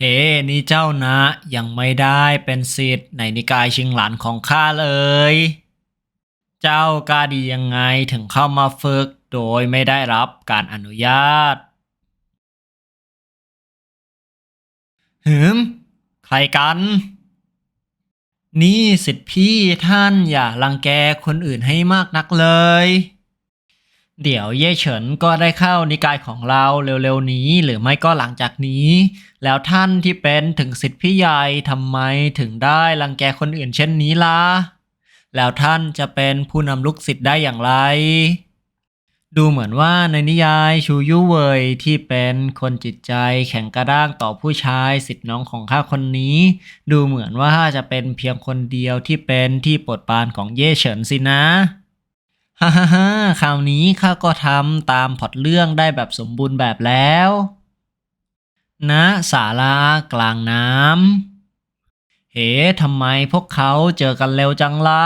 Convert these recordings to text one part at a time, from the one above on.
เฮ้นี่เจ้านะยังไม่ได้เป็นศิษย์ในนิกายชิงหลานของข้าเลย เจ้ากล้าดียังไงถึงเข้ามาฝึกโดยไม่ได้รับการอนุญาต หืม ใครกัน นี่สิทธิพี่ท่านอย่ารังแกคนอื่นให้มากนักเลย เดี๋ยวเย่เฉินก็ได้เข้านิกายของเราเร็วๆนี้ หรือไม่ก็หลังจากนี้ แล้วท่านที่เป็นถึงสิทธิพี่ใหญ่ทำไมถึงได้รังแกคนอื่นเช่นนี้ล่ะ แล้วท่านจะเป็นผู้นำลูกศิษย์ได้อย่างไร ดูเหมือนว่าในนิยายชูยุเวยที่เป็นคนจิตใจแข็งกระด้างต่อผู้ชายสิทธิ์น้องของข้าคนนี้ ดูเหมือนว่าจะเป็นเพียงคนเดียวที่เป็นที่โปรดปรานของเย่เฉินสินะ ฮ่าฮ่าฮ่าคราวนี้ข้าก็ทำตามพล็อตเรื่องได้แบบสมบูรณ์แบบแล้วณศาลากลางน้ำเฮ้ทำไมพวกเขาเจอกันเร็วจังล่ะ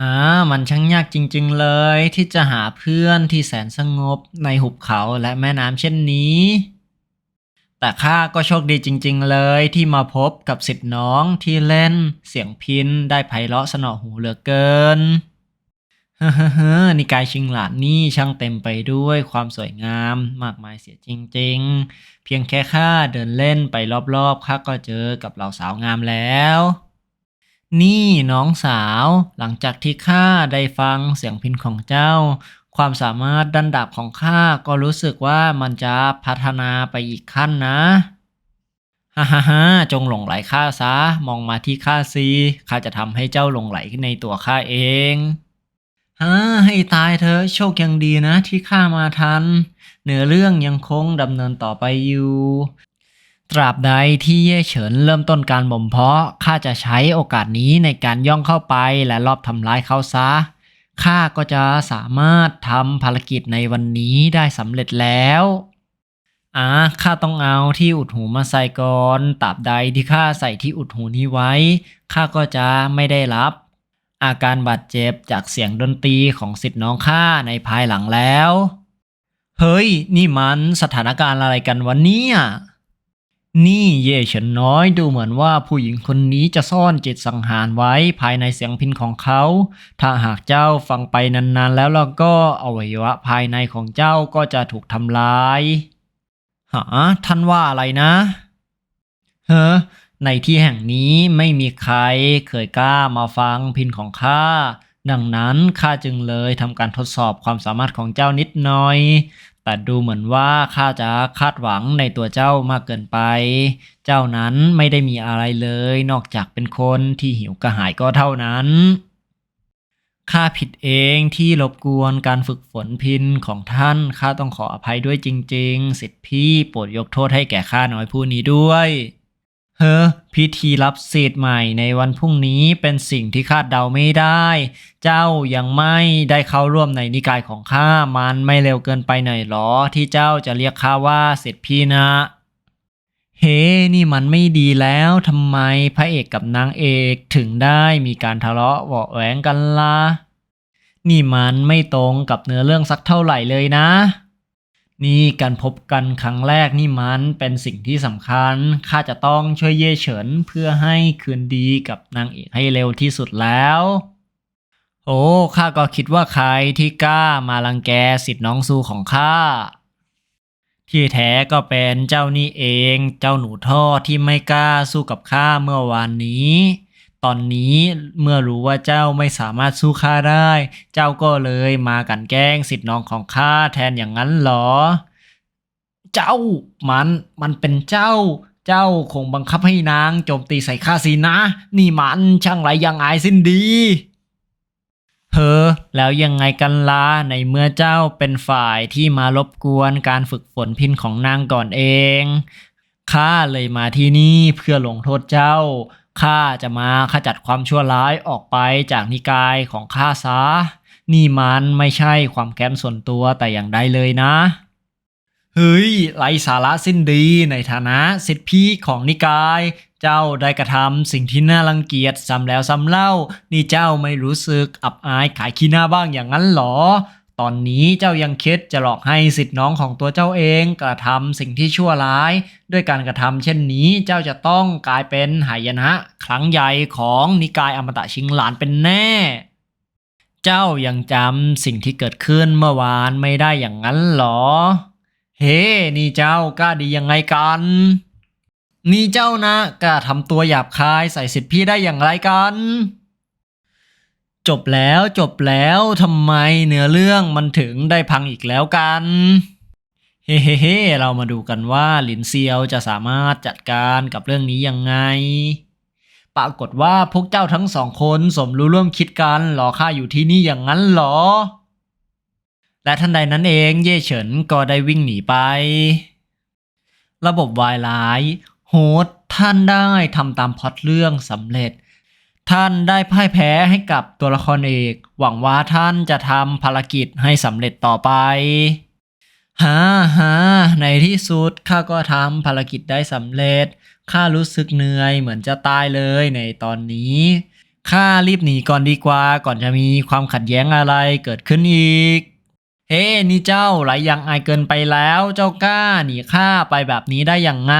อ่ามันช่างยากจริงๆเลยที่จะหาเพื่อนที่แสนสงบในหุบเขาและแม่น้ำเช่นนี้ แต่ข้าก็โชคดีจริงๆเลยที่มาพบกับสิทธิ์น้องที่เล่นเสียงพินได้ไพเราะสนอหูเหลือเกิน เฮ้อเฮ้อนิกายชิงหลานนี่ช่างเต็มไปด้วยความสวยงามมากมายเสียจริง ๆ เพียงแค่ข้าเดินเล่นไปรอบๆข้าก็เจอกับเหล่าสาวงามแล้ว นี่น้องสาวหลังจากที่ข้าได้ฟังเสียงพินของเจ้า ความสามารถดันดาบของข้าก็รู้สึกว่ามันจะพัฒนาไปอีกขั้นนะฮ่าฮ่าฮ่าจงหลงไหลข้าซะมองมาที่ข้าสิข้าจะทำให้เจ้าหลงไหลในตัวข้าเอง ฮาให้ตายเถอะโชคยังดีนะที่ข้ามาทัน เนื้อเรื่องยังคงดำเนินต่อไปอยู่ ตราบใดที่เย่เฉินเริ่มต้นการบ่มเพาะข้าจะใช้โอกาสนี้ในการย่องเข้าไปและลอบทำร้ายเขาซะข้าก็จะสามารถทำภารกิจในวันนี้ได้สำเร็จแล้วอ่าข้าต้องเอาที่อุดหูมาใส่ก่อนตราบใดที่ข้าใส่ที่อุดหูนี้ไว้ข้าก็จะไม่ได้รับ อาการบาดเจ็บจากเสียงดนตรีของสิทธิ์น้องข้าในภายหลังแล้ว เฮ้ย นี่มันสถานการณ์อะไรกันวันนี้นี่เย่เฉินน้อยดูเหมือนว่าผู้หญิงคนนี้จะซ่อนจิตสังหารไว้ภายในเสียงพินของเขา ถ้าหากเจ้าฟังไปนานๆแล้วแล้วก็อวัยวะภายในของเจ้าก็จะถูกทำลาย หาท่านว่าอะไรนะ เฮ้อ ในที่แห่งนี้ไม่มีใครเคยกล้ามาฟังพินของข้า ดังนั้นข้าจึงเลยทำการทดสอบความสามารถของเจ้านิดหน่อย แต่ดูเหมือนว่าข้าจะคาดหวังในตัวเจ้ามากเกินไป เจ้านั้นไม่ได้มีอะไรเลย นอกจากเป็นคนที่หิวกระหายก็เท่านั้นข้าผิดเองที่รบกวนการฝึกฝนพินของท่าน ข้าต้องขออภัยด้วยจริง ๆ สิทธิพี่โปรดยกโทษให้แก่ข้าน้อยผู้นี้ด้วย เฮ้อพิธีรับสิทธิ์ใหม่ในวันพรุ่งนี้เป็นสิ่งที่คาดเดาไม่ได้ เจ้ายังไม่ได้เข้าร่วมในนิกายของข้ามันไม่เร็วเกินไปหน่อยหรอ ที่เจ้าจะเรียกข้าว่าสิทธิพี่นะ เฮ้นี่มันไม่ดีแล้วทำไมพระเอกกับนางเอกถึงได้มีการทะเลาะเบาแหวงกันล่ะนี่มันไม่ตรงกับเนื้อเรื่องสักเท่าไหร่เลยนะ นี่การพบกันครั้งแรกนี่มันเป็นสิ่งที่สำคัญ ข้าจะต้องช่วยเย่เฉินเพื่อให้คืนดีกับนางเอกให้เร็วที่สุดแล้ว โอ้ข้าก็คิดว่าใครที่กล้ามารังแกสิทธิ์น้องซูของข้า ที่แท้ก็เป็นเจ้านี่เอง เจ้าหนูท่อที่ไม่กล้าสู้กับข้าเมื่อวานนี้ ตอนนี้เมื่อรู้ว่าเจ้าไม่สามารถสู้ข้าได้ เจ้าก็เลยมากันแกล้งสิทธิ์น้องของข้าแทนอย่างนั้นหรอ เจ้ามันมันเป็นเจ้า เจ้าคงบังคับให้นางโจมตีใส่ข้าสินะ นี่มันช่างไรยังอายสิ้นดีเฮอแล้วยังไงกันล่ะในเมื่อเจ้าเป็นฝ่ายที่มารบกวนการฝึกฝนพินของนางก่อนเองข้าเลยมาที่นี่เพื่อลงโทษเจ้า ข้าจะมาขจัดความชั่วร้ายออกไปจากนิกายของข้าซะ นี่มันไม่ใช่ความแค้นส่วนตัวแต่อย่างใดเลยนะ เฮ้ยไรสาระสิ้นดีในฐานะสิทธิพี่ของนิกาย เจ้าได้กระทำสิ่งที่น่ารังเกียจซ้ำแล้วซ้ำเล่า นี่เจ้าไม่รู้สึกอับอายขายขี้หน้าบ้างอย่างนั้นหรอ ตอนนี้เจ้ายังคิดจะหลอกให้สิทธิ์น้องของตัวเจ้าเองกระทำสิ่งที่ชั่วร้าย ด้วยการกระทำเช่นนี้เจ้าจะต้องกลายเป็นหายนะครั้งใหญ่ของนิกายอมตะชิงหลานเป็นแน่ เจ้ายังจำสิ่งที่เกิดขึ้นเมื่อวานไม่ได้อย่างนั้นหรอ เฮ้นี่เจ้ากล้าดียังไงกันนี่เจ้านะกล้าทำตัวหยาบคายใส่สิทธิพี่ได้อย่างไรกัน จบแล้วจบแล้วทำไมเนื้อเรื่องมันถึงได้พังอีกแล้วกันเฮ้เฮ้เฮ้เรามาดูกันว่าหลินเซียวจะสามารถจัดการกับเรื่องนี้ยังไง ปรากฏว่าพวกเจ้าทั้งสองคนสมรู้ร่วมคิดกันหลอข้าอยู่ที่นี่อย่างนั้นเหรอ และทันใดนั้นเองเย่เฉินก็ได้วิ่งหนีไป ระบบวายร้าย โฮสท่านได้ทำตามพล็อตเรื่องสำเร็จ ท่านได้พ่ายแพ้ให้กับตัวละครเอก หวังว่าท่านจะทำภารกิจให้สำเร็จต่อไปฮ่าฮ่าในที่สุดข้าก็ทำภารกิจได้สำเร็จข้ารู้สึกเหนื่อยเหมือนจะตายเลยในตอนนี้ข้ารีบหนีก่อนดีกว่าก่อนจะมีความขัดแย้งอะไรเกิดขึ้นอีก เฮ้นี่เจ้าไหลยังอายเกินไปแล้ว เจ้ากล้าหนีข้าไปแบบนี้ได้อย่างไง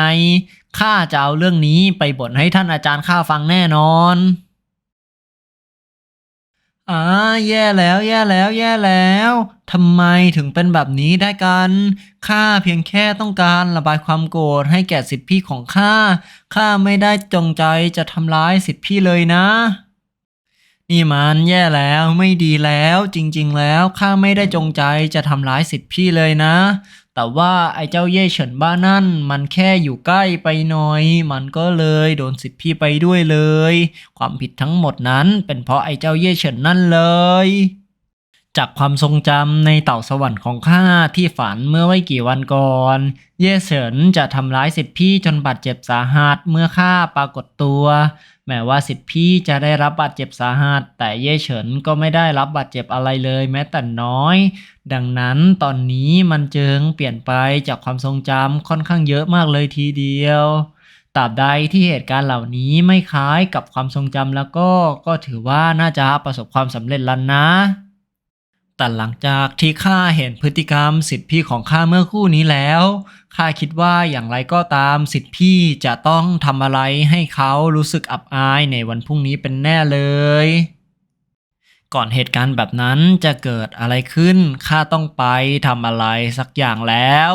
ข้าจะเอาเรื่องนี้ไปบ่นให้ท่านอาจารย์ข้าฟังแน่นอน อ่าแย่แล้วแย่แล้วแย่แล้วทำไมถึงเป็นแบบนี้ได้กันข้าเพียงแค่ต้องการระบายความโกรธให้แก่สิทธิพี่ของข้าข้าไม่ได้จงใจจะทำร้ายสิทธิพี่เลยนะ นี่มันแย่แล้วไม่ดีแล้ว จริง ๆ แล้วข้าไม่ได้จงใจจะทำร้ายสิทธิพี่เลยนะ แต่ว่าไอ้เจ้าเย่เฉินบ้านั่น มันแค่อยู่ใกล้ไปหน่อย มันก็เลยโดนสิทธิพี่ไปด้วยเลย ความผิดทั้งหมดนั้นเป็นเพราะไอ้เจ้าเย่เฉินนั่นเลย จากความทรงจำในเต่าสวรรค์ของข้าที่ฝันเมื่อไม่กี่วันก่อน เย่เฉินจะทำร้ายสิทธิพี่จนบาดเจ็บสาหัสเมื่อข้าปรากฏตัว แม้ว่าสิทธิพี่จะได้รับบาดเจ็บสาหัส แต่เย่เฉินก็ไม่ได้รับบาดเจ็บอะไรเลยแม้แต่น้อย ดังนั้นตอนนี้มันจึงเปลี่ยนไปจากความทรงจำค่อนข้างเยอะมากเลยทีเดียวตราบใดที่เหตุการณ์เหล่านี้ไม่คล้ายกับความทรงจำแล้วก็ก็ถือว่าน่าจะประสบความสำเร็จแล้วนะ แต่หลังจากที่ข้าเห็นพฤติกรรมสิทธิพี่ของข้าเมื่อคู่นี้แล้วข้าคิดว่าอย่างไรก็ตามสิทธิพี่จะต้องทำอะไรให้เขารู้สึกอับอายในวันพรุ่งนี้เป็นแน่เลย ก่อนเหตุการณ์แบบนั้นจะเกิดอะไรขึ้นข้าต้องไปทำอะไรสักอย่างแล้ว